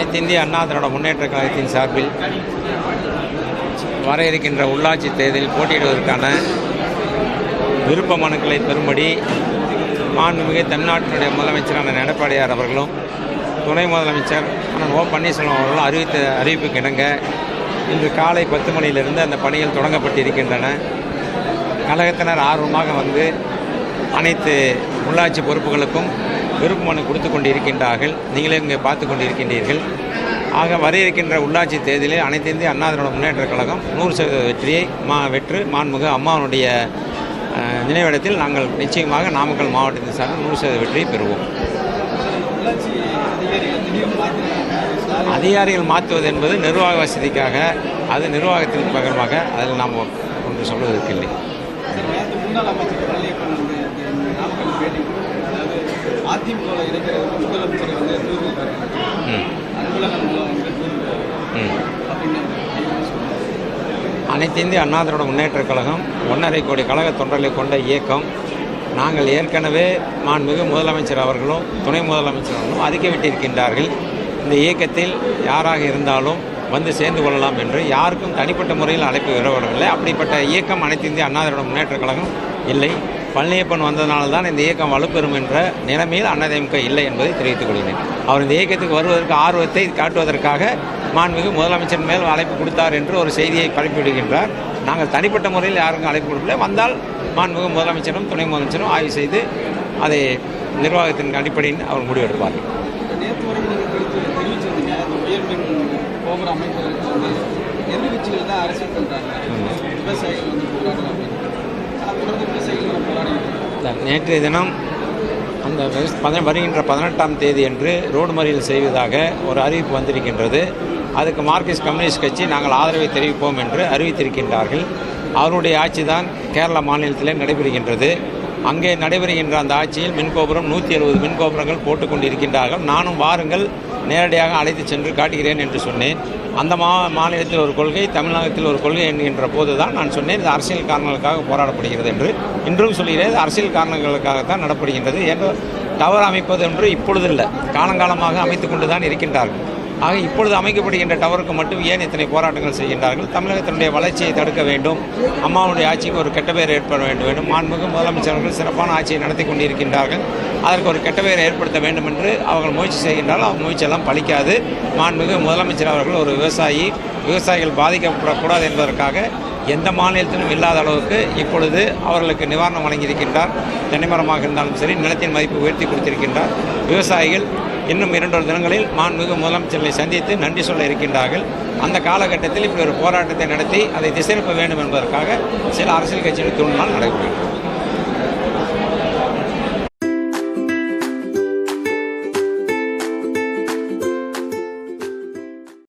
அனைத்து இந்திய அண்ணா திராவிட முன்னேற்ற கழகத்தின் சார்பில் வர இருக்கின்ற உள்ளாட்சி தேர்தலில் போட்டியிடுவதற்கான விருப்ப மனுக்களை பெறும்படி மாண்புமிகு தமிழ்நாட்டினுடைய முதலமைச்சரான எடப்பாடியார் அவர்களும் துணை முதலமைச்சர் அண்ணன் ஓ பன்னீர்செல்வம் அவர்களும் அறிவித்த அறிவிப்புக்கு இணங்க இன்று காலை பத்து மணியிலிருந்து அந்த பணிகள் தொடங்கப்பட்டிருக்கின்றன. கழகத்தினர் ஆர்வமாக வந்து அனைத்து உள்ளாட்சி பொறுப்புகளுக்கும் விருப்ப மனு கொடுத்து கொண்டிருக்கின்றார்கள் நீங்களே இங்கே பார்த்து கொண்டிருக்கின்றீர்கள் ஆக வர இருக்கின்ற உள்ளாட்சி தேர்தலில் அனைத்து இந்திய அண்ணா திராவிட முன்னேற்ற கழகம் நூறு சதவீத வெற்றியை மா வெற்று மாண்புமிகு அம்மாவனுடைய நினைவிடத்தில் நாங்கள் நிச்சயமாக நாமக்கல் மாவட்டத்தின் சார்பில் நூறு சதவீத வெற்றியை பெறுவோம். அதிகாரிகள் மாற்றுவது என்பது நிர்வாக வசதிக்காக அது நிர்வாகத்தின் பகரமாக அதில் நாம் ஒன்று சொல்வதற்கு இல்லை சார் நேற்று முன்னாள் அமைச்சர் பழனியப்பன் வந்து இந்த நாமக்கல் பேட்டி கொடுத்தாரு. அதாவது அதிமுகவில் இருக்கிற முதலமைச்சர் வந்து அன்பழகன் மூலம் வந்து அனைத்து இந்திய அண்ணா திராவிட முன்னேற்றக் கழகம் ஒன்றரை கோடி கழக தொண்டர்களை கொண்ட இயக்கம். நாங்கள் ஏற்கனவே மாண்புமிகு முதலமைச்சர் அவர்களும் துணை முதலமைச்சர் அவர்களும் அறிக்கை விட்டிருக்கின்றார்கள் இந்த இயக்கத்தில் யாராக இருந்தாலும் வந்து சேர்ந்து கொள்ளலாம் என்று யாருக்கும் தனிப்பட்ட முறையில் அழைப்பு விடவில்லை அப்படிப்பட்ட இயக்கம் அனைத்து இந்திய அண்ணா திராவிட முன்னேற்றக் கழகம் இல்லை. பழனியப்பன் வந்ததனால தான் இந்த இயக்கம் வலுப்பெறும் என்ற நிலைமையில் அண்ணாதிமுக இல்லை என்பதை தெரிவித்துக் கொள்கிறேன். அவர் இந்த இயக்கத்துக்கு வருவதற்கு ஆர்வத்தை காட்டுவதற்காக மாண்புமிகு முதலமைச்சர் மேல் அழைப்பு கொடுத்தார் என்று ஒரு செய்தியை பரப்பிவிடுகின்றார். நாங்கள் தனிப்பட்ட முறையில் யாருக்கும் அழைப்பு கொடுக்கல வந்தால் மாண்புமிகு முதலமைச்சரும் துணை முதலமைச்சரும் ஆய்வு செய்து அதை நிர்வாகத்தின் அடிப்படையில் அவர் முடிவெடுப்பார்கள் கோபுரம் அமைப்பதற்கு எதிர்கட்சிகள் தான் அரசியல் பண்ணுறாங்க விவசாயிகள் வந்து போராடலாம் அப்படின்னு ஆனால் தொடர்ந்து விவசாயிகள் போராடிட்டு நேற்றைய தினம் அந்த பத- வருகின்ற பதினெட்டாம் தேதி அன்று ரோடு மறியல் செய்வதாக ஒரு அறிவிப்பு வந்திருக்கின்றது. அதுக்கு மார்க்சிஸ்ட் கம்யூனிஸ்ட் கட்சி நாங்கள் ஆதரவை தெரிவிப்போம் என்று அறிவித்திருக்கின்றார்கள். அவருடைய ஆட்சி தான் கேரள மாநிலத்திலே நடைபெறுகின்றது. அங்கே நடைபெறுகின்ற அந்த ஆட்சியில் மின்கோபுரம் நூற்றி எழுபது மின்கோபுரங்கள் போட்டுக்கொண்டிருக்கின்றார்கள். நானும் வாருங்கள் நேரடியாக அழைத்து சென்று காட்டுகிறேன் என்று சொன்னேன். அந்த மா மாநிலத்தில் ஒரு கொள்கை தமிழகத்தில் ஒரு கொள்கை என்கின்ற போது தான் நான் சொன்னேன். இது அரசியல் காரணங்களுக்காக போராடப்படுகிறது என்று. இன்றும் சொல்கிறேன் அரசியல் காரணங்களுக்காகத்தான் நடப்படுகின்றது. என்று டவர் அமைப்பது என்று இப்பொழுது இல்லை காலங்காலமாக அமைத்து கொண்டு தான் இருக்கின்றார்கள். ஆக இப்பொழுது அமைக்கப்படுகின்ற டவருக்கு மட்டும் ஏன் இத்தனை போராட்டங்கள் செய்கின்றார்கள்? தமிழகத்தினுடைய வளர்ச்சியை தடுக்க வேண்டும். அம்மாவுடைய ஆட்சிக்கு ஒரு கெட்ட பெயர் ஏற்பட வேண்டும். வேண்டும் மாண்புமிகு முதலமைச்சர்கள் சிறப்பான ஆட்சியை நடத்தி கொண்டிருக்கின்றார்கள். அதற்கு ஒரு கெட்ட பெயரை ஏற்படுத்த வேண்டும் என்று அவர்கள் முயற்சி செய்கின்றால் அவங்க முயற்சியெல்லாம் பழிக்காது. மாண்புமிகு முதலமைச்சர் அவர்கள் ஒரு விவசாயி விவசாயிகள் பாதிக்கப்படக்கூடாது என்பதற்காக எந்த மாநிலத்திலும் இல்லாத அளவுக்கு இப்பொழுது அவர்களுக்கு நிவாரணம் வழங்கியிருக்கின்றார். தென்னைமரமாக இருந்தாலும் சரி நிலத்தின் மதிப்பு உயர்த்தி கொடுத்திருக்கின்றார். விவசாயிகள் இன்னும் இரண்டொரு தினங்களில் மாண்புமிகு முதலமைச்சர்களை சந்தித்து நன்றி சொல்ல இருக்கின்றார்கள். அந்த காலகட்டத்தில் இப்படி ஒரு போராட்டத்தை நடத்தி அதை திசையனுப்ப வேண்டும் என்பதற்காக சில அரசியல் கட்சிகள் தூண்டினால் நடைபெறுகிறது